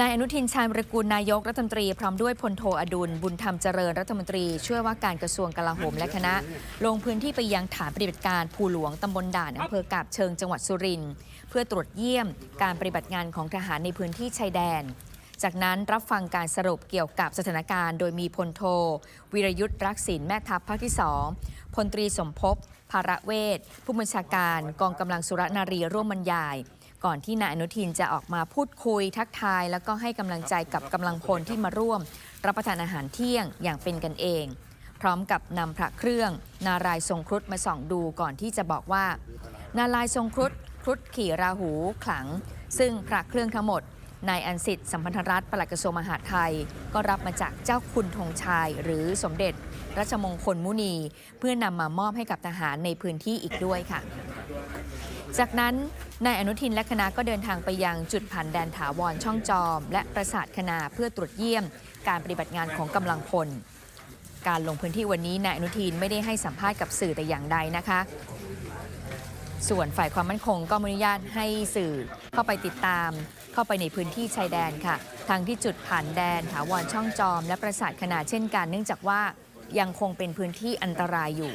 นายอนุทินชาญวรกูลนายกรัฐมนตรี พร้อมด้วยพลโทอดุลบุญธรรมเจริญรัฐมนตรี ช่วยว่าการกระทรวงกลาโหมและคณะ ลงพื้นที่ไปยังฐานปฏิบัติการภูหลวงตำบลด่านอำเภอกาบเชิงจังหวัดสุรินทร์เพื่อตรวจเยี่ยมการปฏิบัติงานของทหารในพื้นที่ชายแดน จากนั้นรับฟังการสรุปเกี่ยวกับสถานการณ์ โดยมีพลโท วิรยุทธ์รักษินแม่ทัพภาคที่2พลตรีสมภพภาระเวทผู้บัญชาการกองกำลังสุรนารีร่วมบรรยาย ก่อนที่นายอนุทินจะออกมาพูดคุยทักทาย แล้วก็ให้กำลังใจกับกำลังพลที่มาร่วม รับประทานอาหารเที่ยงอย่างเป็นกันเอง พร้อมกับนำพระเครื่อง นารายทรงครุฑมาส่องดูก่อนที่จะบอกว่า นารายทรงครุฑครุฑขี่ราหูขลัง ซึ่งพระเครื่องทั้งหมดนายอันสิทธิ์สัมพันธรัฐปลัดกระทรวงมหาดไทย ก็รับมาจากเจ้าคุณธงชัยหรือสมเด็จรัชมงคลมุนี เพื่อนำมามอบให้กับทหารในพื้นที่อีกด้วยค่ะ จากนั้น นายอนุทินและคณะก็เดินทางไปยังจุดผ่านแดนถาวรช่องจอม และประสาทคณาเพื่อตรวจเยี่ยม การปฏิบัติงานของกำลังพล การลงพื้นที่วันนี้นายอนุทินไม่ได้ให้สัมภาษณ์กับสื่อแต่อย่างใดนะคะ ส่วนฝ่ายความมั่นคงก็ไม่อนุญาตให้สื่อเข้าไปติดตาม เข้าไปในพื้นที่ชายแดนค่ะทั้งที่จุดผ่านแดนถาวรช่องจอม และประสาทขนาดเช่นกัน เนื่องจากว่ายังคงเป็นพื้นที่อันตรายอยู่